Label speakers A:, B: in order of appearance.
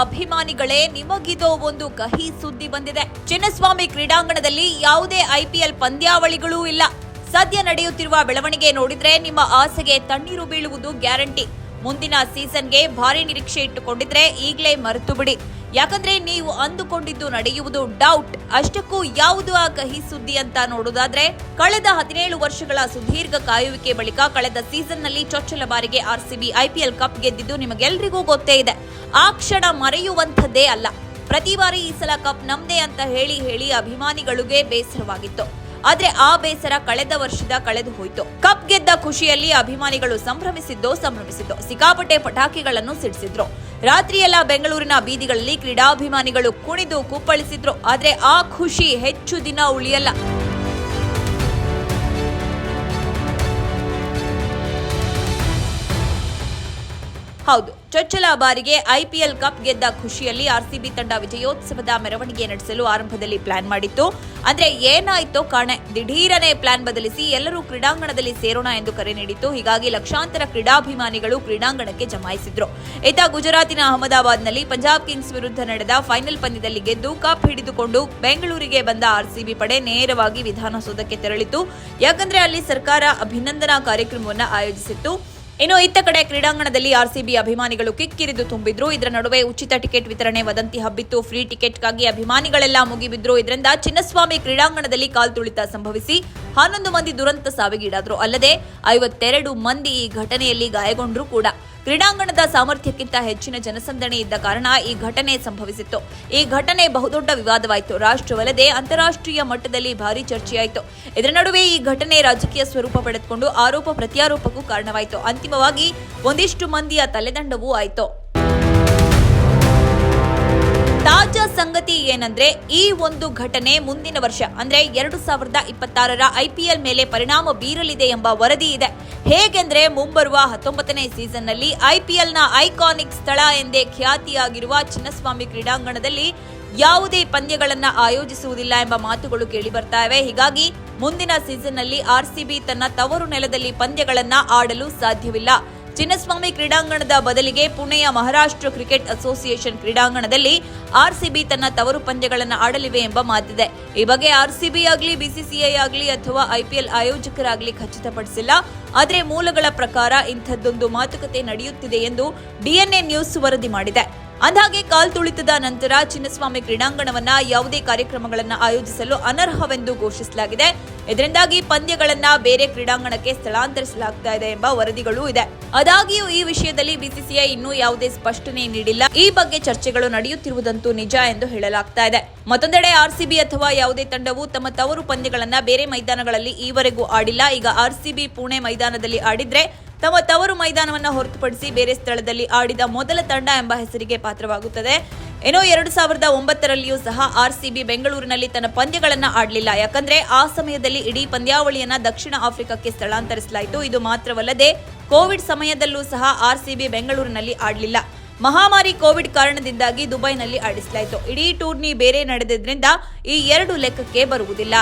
A: ಅಭಿಮಾನಿಗಳೇ, ನಿಮಗಿದೋ ಒಂದು ಕಹಿ ಸುದ್ದಿ ಬಂದಿದೆ. ಚಿನ್ನಸ್ವಾಮಿ ಕ್ರೀಡಾಂಗಣದಲ್ಲಿ ಯಾವುದೇ ಐಪಿಎಲ್ ಪಂದ್ಯಾವಳಿಗಳೂ ಇಲ್ಲ. ಸದ್ಯ ನಡೆಯುತ್ತಿರುವ ಬೆಳವಣಿಗೆ ನೋಡಿದ್ರೆ ನಿಮ್ಮ ಆಸೆಗೆ ತಣ್ಣೀರು ಬೀಳುವುದು ಗ್ಯಾರಂಟಿ. ಮುಂದಿನ ಸೀಸನ್ಗೆ ಭಾರಿ ನಿರೀಕ್ಷೆ ಇಟ್ಟುಕೊಂಡಿದ್ರೆ ಈಗಲೇ ಮರೆತು ಬಿಡಿ. ಯಾಕಂದ್ರೆ ನೀವು ಅಂದುಕೊಂಡಿದ್ದು ನಡೆಯುವುದು ಡೌಟ್. ಅಷ್ಟಕ್ಕೂ ಯಾವುದು ಆ ಕಹಿ ಸುದ್ದಿ ಅಂತ ನೋಡೋದಾದ್ರೆ, ಕಳೆದ ಹದಿನೇಳು ವರ್ಷಗಳ ಸುದೀರ್ಘ ಕಾಯುವಿಕೆ ಬಳಿಕ ಕಳೆದ ಸೀಸನ್ನಲ್ಲಿ ಚೊಚ್ಚಲ ಬಾರಿಗೆ ಆರ್ಸಿಬಿ ಐಪಿಎಲ್ ಕಪ್ ಗೆದ್ದಿದ್ದು ನಿಮಗೆಲ್ರಿಗೂ ಗೊತ್ತೇ ಇದೆ. ಆ ಕ್ಷಣ ಮರೆಯುವಂಥದ್ದೇ ಅಲ್ಲ. ಪ್ರತಿ ಬಾರಿ ಈ ಸಲ ಕಪ್ ನಮ್ದೇ ಅಂತ ಹೇಳಿ ಹೇಳಿ ಅಭಿಮಾನಿಗಳಿಗೆ ಬೇಸರವಾಗಿತ್ತು. ಆದ್ರೆ ಆ ಬೇಸರ ಕಳೆದ ವರ್ಷದ ಕಳೆದು ಹೋಯಿತು. ಕಪ್ ಗೆದ್ದ ಖುಷಿಯಲ್ಲಿ ಅಭಿಮಾನಿಗಳು ಸಂಭ್ರಮಿಸಿದ್ದೋ ಸಂಭ್ರಮಿಸಿದ್ದು, ಸಿಕ್ಕಾಪಟ್ಟೆ ಪಟಾಕಿಗಳನ್ನು ಸಿಡಿಸಿದ್ರು. ರಾತ್ರಿಯೆಲ್ಲ ಬೆಂಗಳೂರಿನ ಬೀದಿಗಳಲ್ಲಿ ಕ್ರೀಡಾಭಿಮಾನಿಗಳು ಕುಣಿದು ಕುಪ್ಪಳಿಸಿದ್ರು. ಆದ್ರೆ ಆ ಖುಷಿ ಹೆಚ್ಚು ದಿನ ಉಳಿಯಲ್ಲ. ಹೌದು, ಚೊಚ್ಚಲ ಬಾರಿಗೆ ಐಪಿಎಲ್ ಕಪ್ ಗೆದ್ದ ಖುಷಿಯಲ್ಲಿ ಆರ್ಸಿಬಿ ತಂಡ ವಿಜಯೋತ್ಸವದ ಮೆರವಣಿಗೆ ನಡೆಸಲು ಆರಂಭದಲ್ಲಿ ಪ್ಲಾನ್ ಮಾಡಿತ್ತು. ಅಂದ್ರೆ ಏನಾಯ್ತೋ ಕಾಣೆ, ದಿಢೀರನೆ ಪ್ಲಾನ್ ಬದಲಿಸಿ ಎಲ್ಲರೂ ಕ್ರೀಡಾಂಗಣದಲ್ಲಿ ಸೇರೋಣ ಎಂದು ಕರೆ ನೀಡಿತ್ತು. ಹೀಗಾಗಿ ಲಕ್ಷಾಂತರ ಕ್ರೀಡಾಭಿಮಾನಿಗಳು ಕ್ರೀಡಾಂಗಣಕ್ಕೆ ಜಮಾಯಿಸಿದ್ರು. ಇತ್ತ ಗುಜರಾತಿನ ಅಹಮದಾಬಾದ್ನಲ್ಲಿ ಪಂಜಾಬ್ ಕಿಂಗ್ಸ್ ವಿರುದ್ಧ ನಡೆದ ಫೈನಲ್ ಪಂದ್ಯದಲ್ಲಿ ಗೆದ್ದು ಕಪ್ ಹಿಡಿದುಕೊಂಡು ಬೆಂಗಳೂರಿಗೆ ಬಂದ ಆರ್ಸಿಬಿ ಪಡೆ ನೇರವಾಗಿ ವಿಧಾನಸೌಧಕ್ಕೆ ತೆರಳಿತು ಯಾಕಂದ್ರೆ ಅಲ್ಲಿ ಸರ್ಕಾರ ಅಭಿನಂದನಾ ಕಾರ್ಯಕ್ರಮವನ್ನು ಆಯೋಜಿಸಿತ್ತು. ಇನ್ನು ಇತ್ತ ಕಡೆ ಕ್ರೀಡಾಂಗಣದಲ್ಲಿ ಆರ್ಸಿಬಿ ಅಭಿಮಾನಿಗಳು ಕಿಕ್ಕಿರಿದು ತುಂಬಿದ್ರು. ಇದರ ನಡುವೆ ಉಚಿತ ಟಿಕೆಟ್ ವಿತರಣೆ ವದಂತಿ ಹಬ್ಬಿತ್ತು. ಫ್ರೀ ಟಿಕೆಟ್ಗಾಗಿ ಅಭಿಮಾನಿಗಳೆಲ್ಲ ಮುಗಿಬಿದ್ರು. ಇದರಿಂದ ಚಿನ್ನಸ್ವಾಮಿ ಕ್ರೀಡಾಂಗಣದಲ್ಲಿ ಕಾಲ್ತುಳಿತ ಸಂಭವಿಸಿ ಹನ್ನೊಂದು ಮಂದಿ ದುರಂತ ಸಾವಿಗೀಡಾದ್ರು. ಅಲ್ಲದೆ ಐವತ್ತೆರಡು ಮಂದಿ ಈ ಘಟನೆಯಲ್ಲಿ ಗಾಯಗೊಂಡ್ರು ಕೂಡ. ಕ್ರೀಡಾಂಗಣದ ಸಾಮರ್ಥ್ಯಕ್ಕಿಂತ ಹೆಚ್ಚಿನ ಜನಸಂದಣಿ ಇದ್ದ ಕಾರಣ ಈ ಘಟನೆ ಸಂಭವಿಸಿತ್ತು. ಈ ಘಟನೆ ಬಹುದೊಡ್ಡ ವಿವಾದವಾಯಿತು. ರಾಷ್ಟ್ರವಲ್ಲದೆ ಅಂತಾರಾಷ್ಟ್ರೀಯ ಮಟ್ಟದಲ್ಲಿ ಭಾರಿ ಚರ್ಚೆಯಾಯಿತು. ಇದರ ನಡುವೆ ಈ ಘಟನೆ ರಾಜಕೀಯ ಸ್ವರೂಪ ಪಡೆದುಕೊಂಡು ಆರೋಪ ಪ್ರತ್ಯಾರೋಪಕ್ಕೂ ಕಾರಣವಾಯಿತು. ಅಂತಿಮವಾಗಿ ಒಂದಿಷ್ಟು ಮಂದಿಯ ತಲೆದಂಡವೂ ಆಯಿತು. ತಾಜಾ ಸಂಗತಿ ಏನಂದ್ರೆ, ಈ ಒಂದು ಘಟನೆ ಮುಂದಿನ ವರ್ಷ, ಅಂದ್ರೆ ಎರಡು ಸಾವಿರದ ಇಪ್ಪತ್ತಾರರ ಐಪಿಎಲ್ ಮೇಲೆ ಪರಿಣಾಮ ಬೀರಲಿದೆ ಎಂಬ ವರದಿ ಇದೆ. ಹೇಗೆಂದ್ರೆ, ಮುಂಬರುವ ಹತ್ತೊಂಬತ್ತನೇ ಐಪಿಎಲ್ನ ಐಕಾನಿಕ್ ಸ್ಥಳ ಎಂದೇ ಖ್ಯಾತಿಯಾಗಿರುವ ಚಿನ್ನಸ್ವಾಮಿ ಕ್ರೀಡಾಂಗಣದಲ್ಲಿ ಯಾವುದೇ ಪಂದ್ಯಗಳನ್ನ ಆಯೋಜಿಸುವುದಿಲ್ಲ ಎಂಬ ಮಾತುಗಳು ಕೇಳಿ ಬರ್ತಾ ಇವೆ. ಹೀಗಾಗಿ, ಮುಂದಿನ ಸೀಸನ್ನಲ್ಲಿ ಆರ್ಸಿಬಿ ತನ್ನ ತವರು ನೆಲದಲ್ಲಿ ಪಂದ್ಯಗಳನ್ನ ಆಡಲು ಸಾಧ್ಯವಿಲ್ಲ. ಚಿನ್ನಸ್ವಾಮಿ ಕ್ರೀಡಾಂಗಣದ ಬದಲಿಗೆ ಪುಣೆಯ ಮಹಾರಾಷ್ಟ್ರ ಕ್ರಿಕೆಟ್ ಅಸೋಸಿಯೇಷನ್ ಕ್ರೀಡಾಂಗಣದಲ್ಲಿ ಆರ್ಸಿಬಿ ತನ್ನ ತವರು ಪಂದ್ಯಗಳನ್ನು ಆಡಲಿವೆ ಎಂಬ ಮಾತಿದೆ. ಈ ಬಗ್ಗೆ ಆರ್ಸಿಬಿ ಆಗಲಿ, ಬಿಸಿಸಿಐ ಆಗಲಿ ಅಥವಾ ಐಪಿಎಲ್ ಆಯೋಜಕರಾಗಲಿ ಖಚಿತಪಡಿಸಿಲ್ಲ. ಆದರೆ ಮೂಲಗಳ ಪ್ರಕಾರ ಇಂಥದ್ದೊಂದು ಮಾತುಕತೆ ನಡೆಯುತ್ತಿದೆ ಎಂದು ಡಿಎನ್ಎ ನ್ಯೂಸ್ ವರದಿ ಮಾಡಿದೆ. ಅಂದಹಾಗೆ ಕಾಲ್ತುಳಿತದ ನಂತರ ಚಿನ್ನಸ್ವಾಮಿ ಕ್ರೀಡಾಂಗಣವನ್ನ ಯಾವುದೇ ಕಾರ್ಯಕ್ರಮಗಳನ್ನು ಆಯೋಜಿಸಲು ಅನರ್ಹವೆಂದು ಘೋಷಿಸಲಾಗಿದೆ. ಇದರಿಂದಾಗಿ ಪಂದ್ಯಗಳನ್ನ ಬೇರೆ ಕ್ರೀಡಾಂಗಣಕ್ಕೆ ಸ್ಥಳಾಂತರಿಸಲಾಗ್ತಾ ಇದೆ ಎಂಬ ವರದಿಗಳು ಇದೆ. ಆದಾಗ್ಯೂ ಈ ವಿಷಯದಲ್ಲಿ ಬಿಸಿಸಿಐ ಇನ್ನೂ ಯಾವುದೇ ಸ್ಪಷ್ಟನೆ ನೀಡಿಲ್ಲ. ಈ ಬಗ್ಗೆ ಚರ್ಚೆಗಳು ನಡೆಯುತ್ತಿರುವುದಂತೂ ನಿಜ ಎಂದು ಹೇಳಲಾಗ್ತಾ ಇದೆ. ಮತ್ತೊಂದೆಡೆ ಆರ್ಸಿಬಿ ಅಥವಾ ಯಾವುದೇ ತಂಡವು ತಮ್ಮ ತವರು ಪಂದ್ಯಗಳನ್ನ ಬೇರೆ ಮೈದಾನಗಳಲ್ಲಿ ಈವರೆಗೂ ಆಡಿಲ್ಲ. ಈಗ ಆರ್ಸಿಬಿ ಪುಣೆ ಮೈದಾನದಲ್ಲಿ ಆಡಿದ್ರೆ ತಮ್ಮ ತವರು ಮೈದಾನವನ್ನ ಹೊರತುಪಡಿಸಿ ಬೇರೆ ಸ್ಥಳದಲ್ಲಿ ಆಡಿದ ಮೊದಲ ತಂಡ ಎಂಬ ಹೆಸರಿಗೆ ಪಾತ್ರವಾಗುತ್ತದೆ. ಏನೋ ಎರಡು ಸಾವಿರದ ಒಂಬತ್ತರಲ್ಲಿಯೂ ಸಹ ಆರ್ಸಿಬಿ ಬೆಂಗಳೂರಿನಲ್ಲಿ ತನ್ನ ಪಂದ್ಯಗಳನ್ನು ಆಡಲಿಲ್ಲ. ಯಾಕಂದ್ರೆ ಆ ಸಮಯದಲ್ಲಿ ಇಡೀ ಪಂದ್ಯಾವಳಿಯನ್ನ ದಕ್ಷಿಣ ಆಫ್ರಿಕಾಕ್ಕೆ ಸ್ಥಳಾಂತರಿಸಲಾಯಿತು. ಇದು ಮಾತ್ರವಲ್ಲದೆ ಕೋವಿಡ್ ಸಮಯದಲ್ಲೂ ಸಹ ಆರ್ಸಿಬಿ ಬೆಂಗಳೂರಿನಲ್ಲಿ ಆಡಲಿಲ್ಲ. ಮಹಾಮಾರಿ ಕೋವಿಡ್ ಕಾರಣದಿಂದಾಗಿ ದುಬೈನಲ್ಲಿ ಆಡಿಸಲಾಯಿತು. ಇಡೀ ಟೂರ್ನಿ ಬೇರೆ ನಡೆದಿದ್ದರಿಂದ ಈ ಎರಡು ಲೆಕ್ಕಕ್ಕೆ ಬರುವುದಿಲ್ಲ.